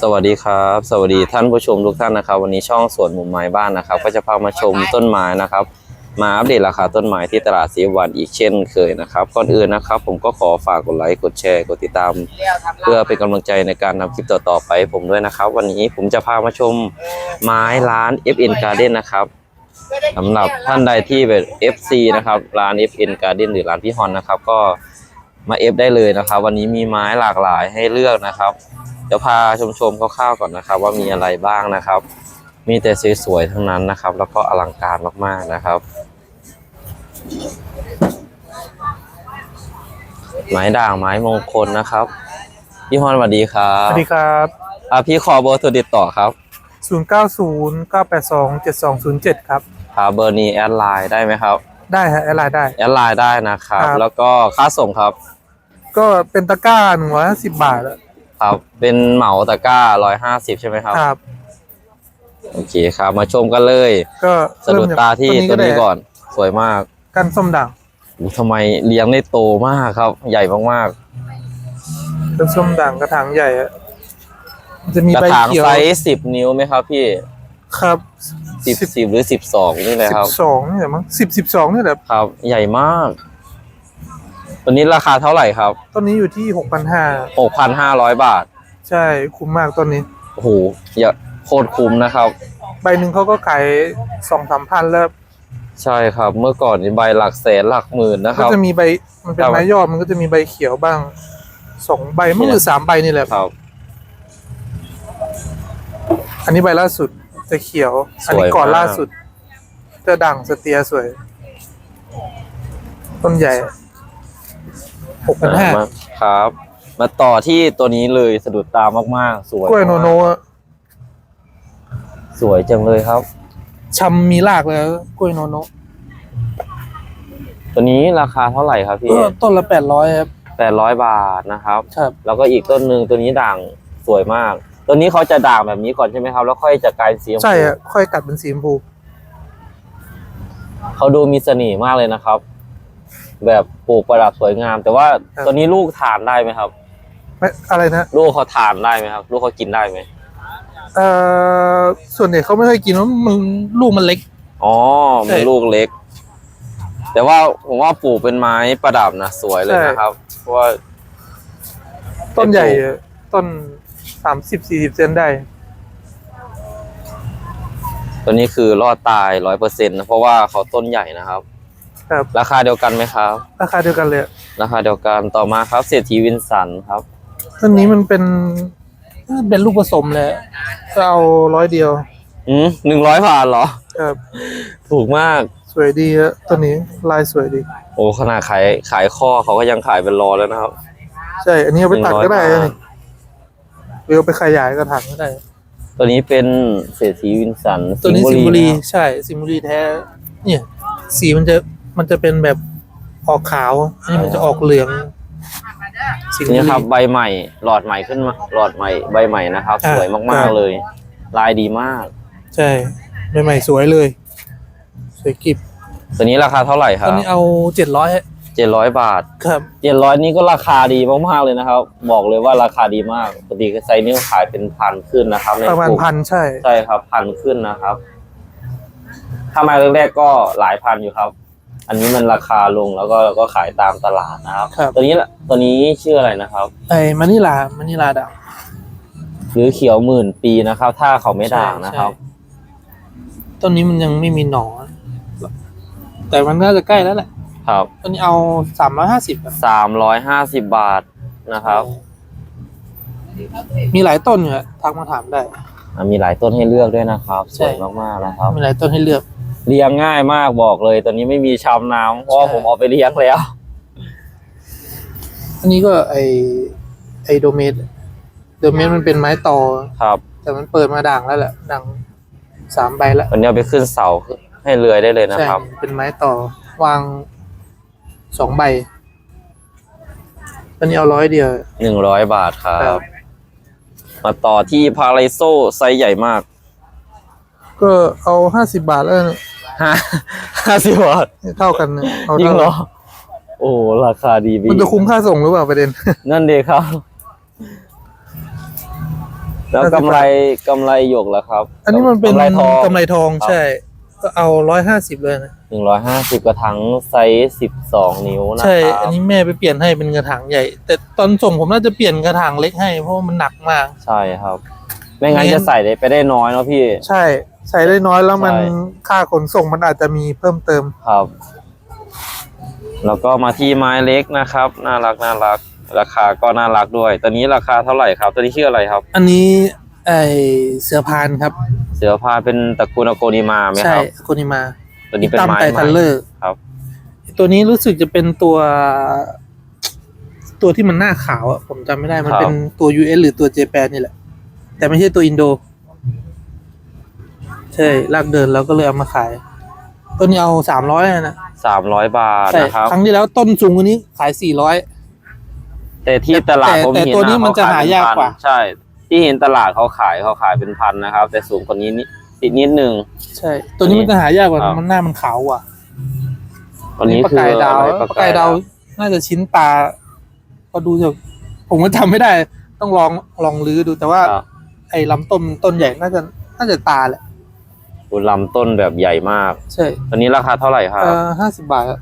สวัสดีครับ สวัสดีท่านผู้ชมทุกท่านนะครับ วันนี้ช่องสวนมุมไม้บ้านนะครับ ก็จะพามาชมต้นไม้นะครับ มาอัปเดตราคาต้นไม้ที่ตลาดสีวันอีกเช่นเคยนะครับก่อนอื่นนะครับ ผมก็ขอฝากกดไลค์กดแชร์กดติดตาม เพื่อเป็นกำลังใจในการทำคลิปต่อๆไป ผมด้วยนะครับ วันนี้ผมจะพามาชมไม้ร้าน FN Garden นะครับสำหรับท่านใดที่เป็น FC นะครับร้าน FN Garden หรือร้านพี่ฮอนนะครับ ก็มา F ได้เลยนะครับ วันนี้มีไม้หลากหลายให้เลือกนะครับ เดี๋ยวพาชมชมๆคร่าวๆก่อนนะครับ ว่ามีอะไรบ้างนะครับ มีแต่สวยๆทั้งนั้นนะครับ แล้วก็อลังการมากๆนะครับ ไม้ด่างไม้มงคลนะครับ พี่ฮอนสวัสดีครัสบวัสดีครับอะพี่ขอเบอร์โทรติดต่อครับ 090 982 7207 ครับครับเบอร์นี้แอดไลน์ได้ไหมครับ ได้ฮะแอดไลน์ได้ แอดไลน์ได้นะครับ ครับ แล้วก็ค่าส่งครับ ก็เป็นตะกร้า150บาทอะ ครับ เป็นเหมาตะกร้าร้อยห้าสิบใช่ไหมครับ ครับ โอเคครับ มาชมกันเลย ก็สะดุดตาที่ต้นนี้ก่อน สวยมากกันส้มด่างอู้ทำไมเลี้ยงได้โตมากครับ ใหญ่มากกันส้มด่างกระถางใหญ่อะมันจะมีๆกระใบถางเขียวไซส์สิบนิ้วไหมครับ พี่ครับสิบสิบหรือสิบสองนี่แหละครับสิบสองนี่แหละมั้งสิบสิบสองนี่แหละครับ ใหญ่มาก ตัวนี้ราคาเท่าไหร่ครับ ต้นนี้อยู่ที่หกพันห้าหกพันห้าร้อยบาท ใช่คุ้มมากต้นนี้โอ้โหอย่าโคตรคุ้มนะครับ ใบหนึ่งเขาก็ขายสองสามพันแล้ว ใช่ครับ เมื่อก่อนนี่ใบหลักแสนหลักหมื่นนะคก็รับ จะมีใบมันเป็นครับ ไม้ยอดมันก็จะมีใบเขียวบ้างสองใบมั้งนี่หแหละรือสามใบนี่แหละครับ อันนี้ใบล่าสุดจะเขียว อันนี้สวยก่อนมากล่าสุดจะด่างสเตียสวย ต้นใหญ่ หกพันห้ามาครับ มาต่อที่ตัวนี้เลยสะดุดตามากๆ สวยกล้วยโนโนมากอะสวยจังเลยครับชำมีรากแล้วกล้วยโนโนตัวนี้ราคาเท่าไหร่ครับพี่เออต้นละแปดร้อยครับแปดร้อยบาทนะครับครับแล้วก็อีกต้นหนึ่งตัวนี้ด่างสวยมาก ตัวนี้เขาจะด่างแบบนี้ก่อนใช่ไหมครับ แล้วค่อยจะกลายสีชมพูใช่อะค่อยกัดเป็นสีชมพูเขาดูมีเสน่ห์มากเลยนะครับ แบบปลูกประดับสวยงาม แต่ว่าตัวนี้ลูกทานได้ไหมครับ ไม่อะไรนะลูกเขาทานได้ไหมครับ ลูกเขากินได้ไหมเอ่อส่วนใหญ่เขาไม่ค่อยกินเพราะมันลูกมันเล็ก อ๋อใช่มันลูกเล็ก แต่ว่าผมว่าปลูกเป็นไม้ประดับนะสวยเลยใช่ นะครับ เพราะว่า ต้นใหญ่อะต้นสามสิบสี่สิบเซนได้ ตัวนี้คือรอดตายร้อยเปอร์เซ็นต์นะเพราะว่าเขาต้นใหญ่นะครับ ครับ ราคาเดียวกันไหมครับ ราคาเดียวกันเลยอะราคาเดียวกันต่อมาครับเศรษฐีวินสันครับ ต้นนี้มันเป็นเป็นลูกผสมเลยก็เอาร้อยเดียวอืมหนึ่งร้อยบาทเหรอ ครับถูกมาก สวยดีฮะต้นนี้ลายสวยดี โอ้ขนาดขายขายข้อเขาก็ยังขายเป็นรอแล้วนะครับ ใช่ อันนี้เอาไปตัดก็ได้100นะนี่หรือเอาไปขยายกระถางก็ได้ ตัวนี้เป็นเศรษฐีวินสันตัวนี้สิงห์บุรีนะครับใช่สิงห์บุรีแท้ เนี่ย สีมันจะ มันจะเป็นแบบออกขาวอันนี้มันจะออกเหลืองสิงห์บุนี่รีครับใบใหม่ หลอดใหม่ขึ้นมาหลอดใหม่ใบใหม่นะครับอะสวยครัมากบๆเลย ลายดีมาก ใช่ใหม่ๆสวยเลย สวยกิบตัวนี้ราคาเท่าไหร่ครัตบอนนี้เอาเจ็ดร้อยเจ็ดร้อยบาท ครับเจ็ดร้อยนี่ก็ราคาดีมากๆเลยนะครับ บอกเลยว่าราคาดีมากปกติไซส์นี้ขายเป็นพันขึ้นนะครับในประมาณกลุ่พันใช่ใช่ครับพันขึ้นนะครับ ถ้ามาแรกๆก็หลายพันอยู่ครับ อันนี้มันราคาลงแล้วก็ก็ขายตามตลาดนะครับ ครับ ตัวนี้ละตัวนี้ชื่ออะไรนะครับ ไอ้มานิลามานิลาด่างหรือเขียวหมื่นปีนะครับ ถ้าเขาไม่ด่างนะครับ ใช่ต้นนี้มันยังไม่มีหนอน แต่มันน่าจะใกล้แล้วแหละครับต้นนี้เอาสามร้อยห้าสิบสามร้อยห้าสิบบาทนะครับมีหลายต้นอยู่อะทักมาถามได้ อะมีหลายต้นให้เลือกด้วยนะครับสใช่วยมากๆนะครับ มีหลายต้นให้เลือก เลี้ยงง่ายมากบอกเลยตัวนี้ไม่มีชามน้ำเพราะว่าใช่ผมเอาไปเลี้ยงแล้ว อันนี้ก็ไอไอโดเมดโดเมดมันเป็นไม้ตอครับ แต่มันเปิดมาด่างแล้วแหละด่างสามใบแล้ววันนี้เอาไปขึ้นเสาให้เลื้อยได้เลยนะใช่ครับ เป็นไม้ต่อวางสองใบอันนี้เอาร้อยเดียวหนึ่งร้อยบาทครัครับบมาต่อที่พาราโซไซส์ใหญ่มาก ก็เอาห้าสิบาทแล้วเนี่ย ห้าห้าสิบบาทเท่ากันนะเอาจริงเท่าเหรอ โอ้ราคาดีบีมันจะคุ้มค่าส่งหรือเปล่าประเด็น นั่นเดีครับ แล้วกำไรกำไรหยกแล้วครับ อันนี้มันเป็นกำไรทองกำไรทองครับใช่ ก็เอาร้อยห้าสิบเลยนะหนึ่งร้อยห้าสิบกระถางไซส์สิบสองนิ้วนะใช่ครับอันนี้แม่ไปเปลี่ยนให้เป็นกระถางใหญ่ แต่ตอนส่งผมน่าจะเปลี่ยนกระถางเล็กให้เพราะว่ามันหนักมาก ใช่ครับไม่งั้นไม่งั้นจะใส่ได้ไปได้น้อยเนาะพี่ ใช่ ใส่ได้น้อยแล้วมันใช่ ค่าขนส่งมันอาจจะมีเพิ่มเติม ครับ แล้วก็มาที่ไม้เล็กนะครับ น่ารักน่ารัก ราคาก็น่ารักด้วยตอนนี้ราคาเท่าไหร่ครับ ตัวนี้ชื่ออะไรครับ อันนี้ไอเสือพานครับ เสือพาเป็นตระกูลอโกนิมาไหมใช่ครับโคนิมาตัวนี้เป็นตั้มไม้ไทใหม่ทันเลอร์ครับ ตัวนี้รู้สึกจะเป็นตัว ตัวที่มันหน้าขาวอะผมจำไม่ได้มันเป็นตัว US หรือตัวเจแปนนี่แหละ แต่ไม่ใช่ตัวอินโด ใช่ลากเดินแล้วก็เลยเอามาขายตัวนี้เอาสามร้อยนะสามร้อยบาทใช่นะครับครั้งที่แล้วต้นสูงกว่านี้ขายสี่ร้อย แต่ที่ตลาดแต่ผมแต่เห็นตัวนี้ะมันจะเขหายากเป็นพันกว่า ใช่ ที่เห็นตลาดเขาขายเขาขายเป็นพันนะครับ แต่สูงกว่านี้นิดติดนิดนึง ใช่ ตัวนี้มันจะหายากกว่าครับ มันหน้ามันขาวกว่าอันนี้ปลาคือไก่ดาวอะไรปลาไก่ดาวน่าจะชิ้นตา ก็ดูจากผมก็จำไม่ได้ ต้องลองลองลื้อดูแต่ว่า ครับไอ้ลำต้นต้นใหญ่น่าจะน่าจะตาแหละ ดูลำต้นแบบใหญ่มาก ใช่ตัวนี้ราคาเท่าไหร่ครับเออห้าสิบบาทอะ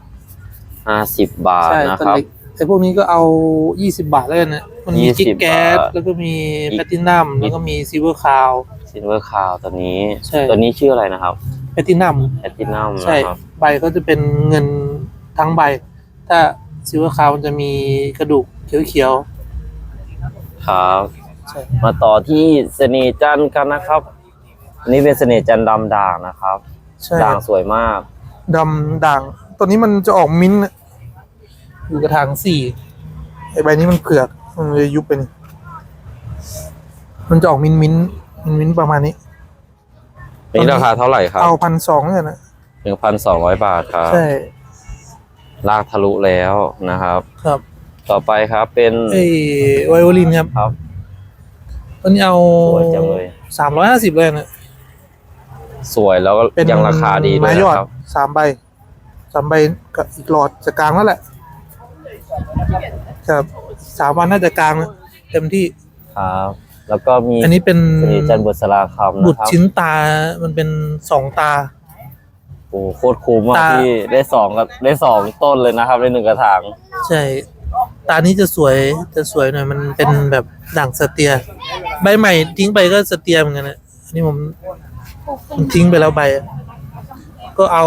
ห้าสิบบาทใช่นะต้นครับเล็กไอ้พวกนี้ก็เอายี่สิบาทแล้วกันนะมันมี20กิ๊กแก๊สบาทแล้วก็มีอีแพกลตินัมแล้วก็มีซิลเวอร์คาว ซิลเวอร์คาวตัวนี้ ใช่ ตัวนี้ชื่ออะไรนะครับแพลตินัมแอตตินัมใช่ นะครับใบก็จะเป็นเงินทั้งใบ ถ้าซิลเวอร์คาวมันจะมีกระดูกเขียวครับ ๆ ใช่ มาต่อที่เสน่ห์จันทร์กันนะครับ อันนี้เป็นเสน่ห์จันทร์ดำด่างนะครับ ใช่ด่างสวยมาก ดำด่างตัวนี้มันจะออกมิ้นท์อะอยู่กระถางสี่ไอใบนี้มันเผือกมันเลยยุบไปนี่มันจะออกมิ้นท์มิ้นท์มิ้นท์ประมาณนี้ นี่ราคาเท่าไหร่ครับเอาพันสองเนี่ยนะหนึ่งพันสองร้อยบาทครับ ใช่ลากทะลุแล้วนะครับ ครับต่อไปครับเป็นไอไวโอลินครับครับ ตัวนี้เอาสวยจังเลย สามร้อยห้าสิบเลยนะ สวยแล้วก็เป็นยังราคาดีด้วไม้ยยอดนะครับ สามใบสามใบกับอีกหลอดจะกลางแล้วแหละครับสามวันน่าจะกลางแล้วเต็มที่ ครับ แล้วก็มีอันนี้เป็นเสน่ห์จันทร์บุษราคำบุนะตรครับชิ้นตา มันเป็นสองตา โอ้โคตรคุ้มอะตา พี่ได้สองกับได้สองต้นเลยนะครับในหนึ่งกระถางใช่ ตานี้จะสวยจะสวยหน่อยมันเป็นแบบด่างสเตียใบใหม่ทิ้งไปก็สเตียเหมือนกันนะอันนี้ผมผม ทิ้งไปแล้วใบอะก็เอา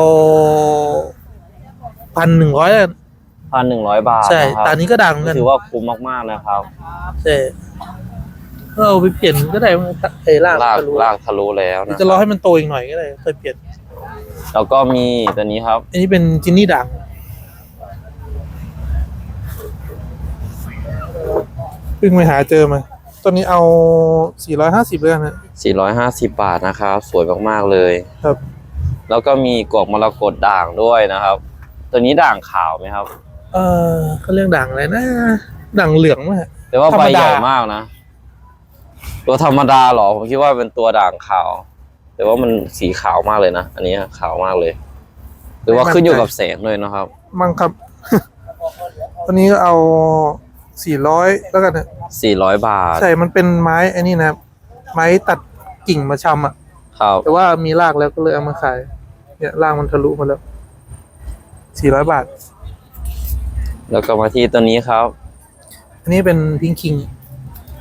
พันหนึ่งร้อยพันหนึ่งร้อยบาทใช่นะครับตานี้ก็ดังเหมือนกันถือว่าคุ้มมากๆนะครับใช่ก็เอาไปเปลี่ยนก็ได้ไอ้ล่างลากทะลุลากทะลุแล้วนะจะรอให้มันโตอีกหน่อยก็ได้ค่อยเปลี่ยน แล้วก็มีตัวนี้ครับ อันนี้เป็นจินนี่ด่างเพิ่งไปหาเจอมา ตัวนี้เอาสี่ร้อยห้าสิบเลยนะ 450 บาทนะครับ สวยมากๆเลยครับ แล้วก็มีกวกมรกตด่างด้วยนะครับ ตัวนี้ด่างขาวไหมครับ เออเขาเรียกด่างอะไรนะด่างเหลืองไหมแต่ว่าธรใบรมดาใหญ่มากนะ ตัวธรรมดาเหรอ ผมคิดว่าเป็นตัวด่างขาว แต่ว่ามันสีขาวมากเลยนะ อันนี้ขาวมากเลย หรือว่าขึ้นอยู่กับแสงด้วยนะครับ มั่งครับ ตัวนี้ก็เอา สี่ร้อยแล้วกันนะ400บาท ใช่ มันเป็นไม้ไอ้นี่นะครับ ไม้ตัดกิ่งมาชำอะ ครับ แต่ว่ามีรากแล้วก็เลยเอามาขาย เนี่ยรากมันทะลุมาแล้วสี่ร้อยบาท แล้วก็มาที่ตัวนี้ครับ อันนี้เป็นพิงคิง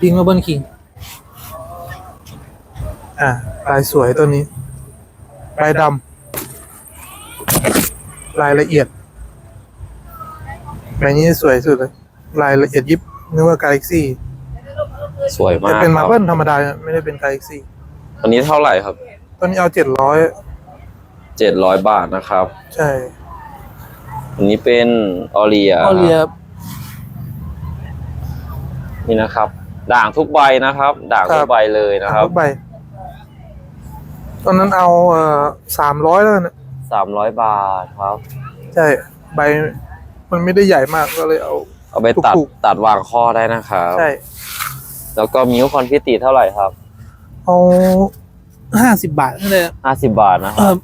พิงมาเบิลคิง อ่าลายสวยตัวนี้ ลายดำ ลายละเอียดใบนี้สวยสุดเลย ลายละเอียดยิบนึกว่ากาแล็กซี่สวยแต่มากเป็นคมารับเบิลธรรมดาไม่ได้เป็นกาแล็กซี่ตัวนี้เท่าไหร่ครับตัวนี้เอาเจ็ดร้อย700บาทนะครับ ใช่อันนี้เป็นออเรียเอาเรียนี่นะครับ ด่างทุกใบนะครับ ด่างทุครักบ ใบเลยนะครับทุกใบตอนนั้นเอาเอ่อสามร้อยแล้วนะสามร้อยบาทครับ ใช่ ใบ มันไม่ได้ใหญ่มากก็เลยเอา เอาไปตัดถูก ตัดวางข้อได้นะครับใช่แล้วก็มิวคอนฟิติเท่าไหร่ครับเอาห้าสิบบาทก็ได้ห้าสิบบาทนะคเอรับอ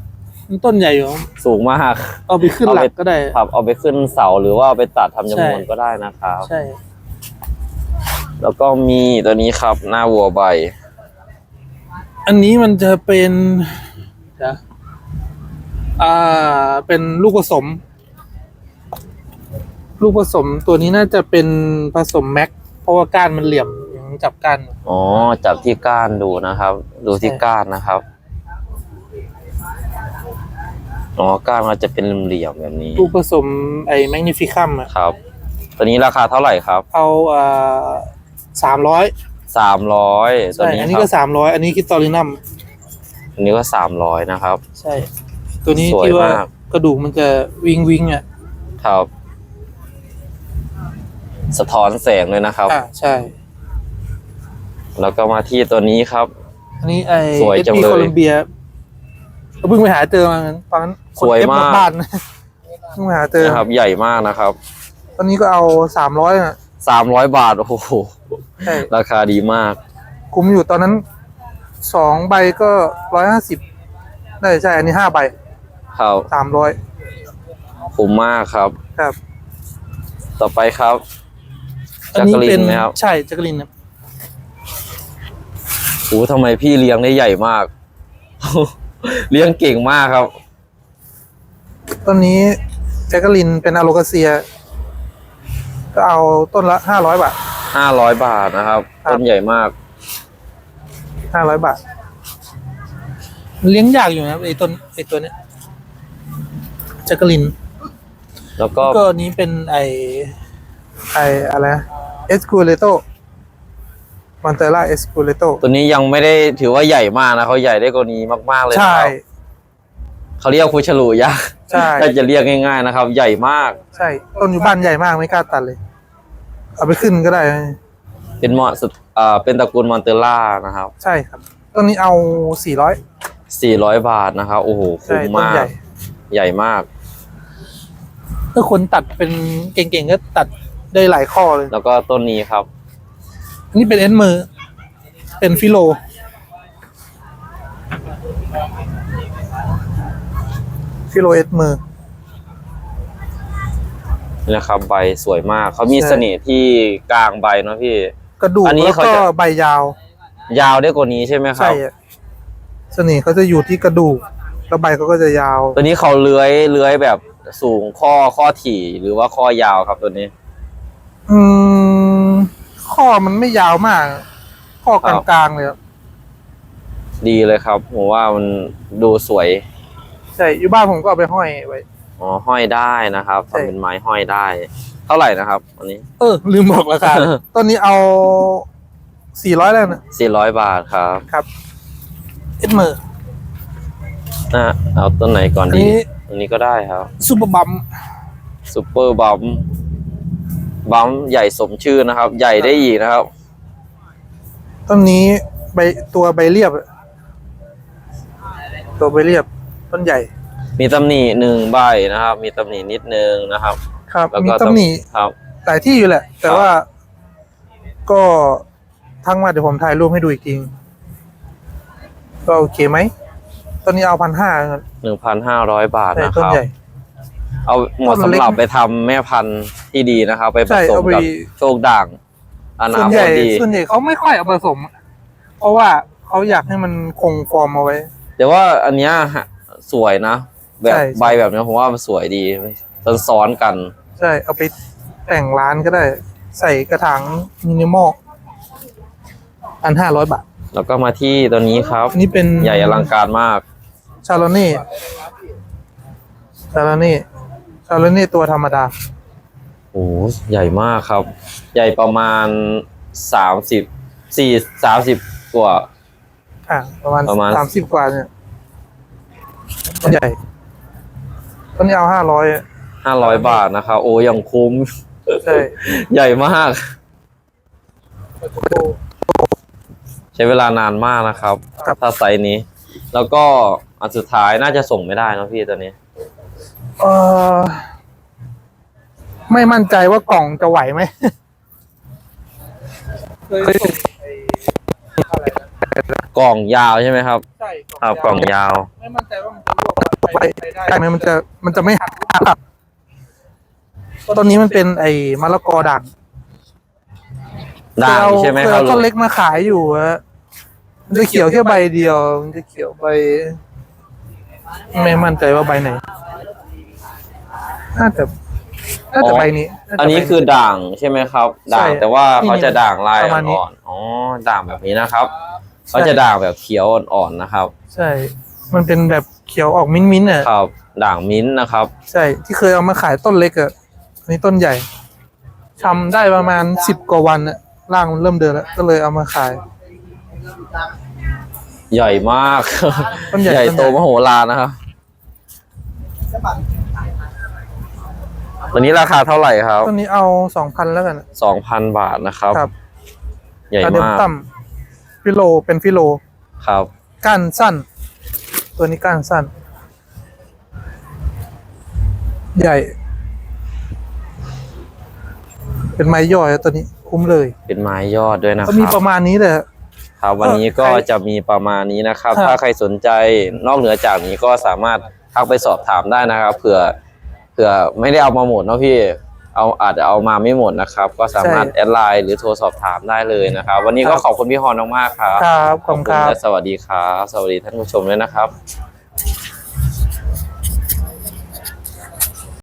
มันต้นใหญ่อยู่สูงมาก เอาไปขึ้นหลักก็ได้ ครับเอาไปขึ้นเสาหรือว่าเอาไปตัดทำจำนวนใช่ ก็ได้นะครับ ใช่ แล้วก็มีตัวนี้ครับหน้าวัวใบ อันนี้มันจะเป็นเดี๋ยวอ่าเป็นลูกผสม ลูกผสมตัวนี้น่าจะเป็นผสมแม็กเพราะว่าก้านมันเหลี่ยมยังจับก้านอยู่อ๋อจับที่ก้านดูนะครับ ดูที่ใช่ก้านนะครับอ๋อก้านมันจะเป็นเหลี่ยมๆแบบนี้ ลูกผสมไอ้แมกนิฟิคัมอะครับ ตัวนี้ราคาเท่าไหร่ครับ เอาอ่าสามร้อยสามร้อยตัวใช่นี้อันคนี้รัก็บสามร้อยอันนี้คิดตอรินัมอันนี้ก็สามร้อยนะครับ ใช่ ตัวนี้สวยที่ว่ามาก กระดูกมันจะวิงวิงอะ ครับ สะท้อนแสงเลยนะครับ อ่าใช่ แล้วก็มาที่ตัวนี้ครับ อันนี้ไอ้สวยจังเลย โคลัมเบียเพิ่งไปหาเจอมาตอนนั้นคนสวยเอฟมากบ้านเพิ่งไปหาเจอนะครับ ใหญ่มากนะครับตอนนี้ก็เอาสามร้อยอะสามร้อยบาทโอ้โหใช่ราคาดีมาก คุ้มอยู่ตอนนั้นสองใบก็ร้อยห้าสิบได้ใช่ อันนี้ห้าใบครับสามร้อยคุ้มมากครับ ครับ ต่อไปครับ อัจันนี้กริเป็นนไหมครับ ใช่จักรินครับโอ้โหทำไมพี่เลี้ยงได้ใหญ่มาก เลี้ยงเก่งมากครับต้นนี้จักรินเป็นอะโลกาเซีย ก็เอาต้นละห้าร้อยบาท ห้าร้อยบาทนะครับ ครับ ต้นใหญ่มาก ห้าร้อยบาท เลี้ยงยากอยู่นะครับไอ้ต้นไอ้ตัวเนี้ยจักรินแล้วก็ก็อันนี้เป็นไอ ไออะไรเอสคูเลโตมันเตล่าเอสคูเลโตตัวนี้ยังไม่ได้ถือว่าใหญ่มากนะเขาใหญ่ได้กว่านี้มาก ๆ เลยนะใช่ครับเขาเรียกคุชลูยักษ์ใช่ ถ้าจะเรียกง่าย ๆ นะครับ ใหญ่มาก ใช่ ต้นอยู่บ้านใหญ่มากไม่กล้าตัดเลย เอาไปขึ้นก็ได้ เป็นเหมาะสุดอ่าเป็นตระกูลมอนเตล่านะครับ ใช่ครับ ต้นนี้เอาสี่ร้อยสี่ร้อยบาทนะครับ โอ้โห ใช่คุ้มต้นมากใหญ่ใหญ่มาก ถ้าคนตัดเป็นเก่งๆก็ตัด ได้หลายข้อเลย แล้วก็ต้นนี้ครับ อันนี้เป็นเอ็นมือเป็นฟิโล ฟิโลเอ็นมือนี่นะครับ ใบสวยมาก เขามีใช่ เสน่ห์ที่กลางใบเนาะพี่ กระดูกอันนี้แล้วเขาก็จะ ใบยาว ยาวได้กว่านี้ใช่ไหมครัใช่บ อะเสน่ห์เขาจะอยู่ที่กระดูกแล้วใบเขาก็จะยาว ตัวนี้เขาเลื้อยเลื้อยแบบสูงข้อข้อถี่หรือว่าข้อยาวครับตัวนี้ อืมข้อมันไม่ยาวมาก ข้อกลางๆเลยอะดีเลยครับผมว่ามันดูสวย ใช่อยู่บ้านผมก็เอาไปห้อยไว้ อ๋อห้อยได้นะครับใช่ทำเป็นไม้ห้อยได้ เท่าไหร่นะครับอันนี้ เออ ลืมบอกราคาต้นนี้เอาสี่ร้อยแล้วนะสี่ร้อยบาทครับครับเอ็ดเมอร์นะเอาต้นไหนก่อนอันดีนี้อันนี้ก็ได้ครับซูเปอร์บัมซูเปอร์บัม บัมใหญ่สมชื่อนะครับ ใหญ่ได้อีกนะครับ ต้นนี้ใบตัวใบเรียบอะตัวใบเรียบ ต้นใหญ่ มีตำหนิหนึ่งใบนะครับ มีตำหนินิดนึงนะครับ ครับแล้วมีก็ตำหนิครับ หลายที่อยู่แหละ แต่ครับว่าก็ทั้งมาเดี๋ยวผมถ่ายรูปให้ดูอีกทีก็โอเคไหมต้นนี้เอาพันห้าหนึ่งพันห้าร้อยบาทใช่นะคต้นรับใหญ่ เอาเหมาะต้นสำเล็กหรับไปทำแม่พันธุ์ที่ดีนะครับ ไปผใช่สมเอาไป กับโชคด่างอนาส่วนคใหญ่ตดี ส่วนใหญ่เขาไม่ค่อยเอาผสม เพราะว่าเขาอยากให้มันคงฟอร์มเอาไว้ แต่ว่าอันเนี้ยฮะสวยนะ แบบใช่ ใบแบบเนี้ยผมว่ามันสวยดีซ้อนๆกัน ใช่เอาไปแต่งร้านก็ได้ ใส่กระถางมินิมอลอันห้าร้อยบาท แล้วก็มาที่ตัวนี้ครับ อันนี้เป็นใหญ่อลังการมาก ชาโลเน่ชาโลเน่ ชาโลเน่ตัวธรรมดา โอ้โหใหญ่มากครับ ใหญ่ประมาณสามสิบสี่สามสิบกว่า อะประมาณประมาณ สามสิบกว่าเนี่ยต้นใหญ่ต้นนี้เอาห้าร้อยห้าร้อยบาทนะครับโอ้ยังคุ้ม ใช่ใหญ่มาก ใช้เวลานานมากนะครับ ถ้าไซส์นี้ แล้วก็อันสุดท้ายน่าจะส่งไม่ได้นะพี่ตัวนี้ เออไม่มั่นใจว่ากล่องจะไหวไหม เคยส่งไอ้อะไรนะกล่องยาวใช่ไหมครับใช่ครับกล่องยาว ไม่มั่นใจว่ามันจะลวกไปไปได้ไหมมันจะมันจะไม่หักต้นนี้มันเป็นไอ้มะละกอด่างด่างเคยเอใช่ไหมเคยครับเอาต้นเล็กมาขายอยู่อะมันจะเขียวแค่ใบเดียว มันจะเขียวใบ ไม่มั่นใจว่าใบไหน น่าจะน่าจะใบนี้าจะอันนี้ใบคือด่างใช่ไหมครับ ด่างใช่แต่ว่านี่เขาจะด่างลายประมาณนี้อ่อนๆอ๋อด่างแบบนี้นะครับใช่ เขาจะด่างแบบเขียวอ่อนๆนะครับใช่ มันเป็นแบบเขียวออกมิ้นท์มิ้นท์อะ ครับด่างมิ้นท์นะครับ ใช่ ที่เคยเอามาขายต้นเล็กอะอันนี้ต้นใหญ่ทำได้ประมาณสิบกว่าวันอะร่างมันเริ่มเดินแล้ว ก็เลยเอามาขาย ใหญ่มาก ต้นใหญ่ใหญ่ต้นใหญ่ โตมโหฬารนะครับ วันนี้ราคาเท่าไหร่ครับต้นนี้เอาสองพันแล้วกันอะสองพันบาทนะครับ ครับใหญ่อะเดมมากตัมฟิโลเป็นฟิโล ครับ ก้านสั้น ตัวนี้ก้านสั้น ใหญ่ เป็นไม้ย่อยอะตัวนี้คุ้มเลย เป็นไม้ยอดด้วยนะคก็รับ มีประมาณนี้เลยอะครับวันนี้ก็ใครจะมีประมาณนี้นะครับ ครับ ถ้าใครสนใจนอกเหนือจากนี้ก็สามารถทักไปสอบถามได้นะครับเผื่อ เผื่อไม่ได้เอามาหมดเนาะพี่เอาอาจจะเอามาไม่หมดนะครับ ก็สามารถแอดไลน์หรือโทรสอบถามได้เลยนะครับ วันนี้ก็ขอบคุณพี่ฮอนมากๆครับครับขอบคุณครับและสวัสดีครับสวัสดีท่านผู้ชมด้วยนะครับ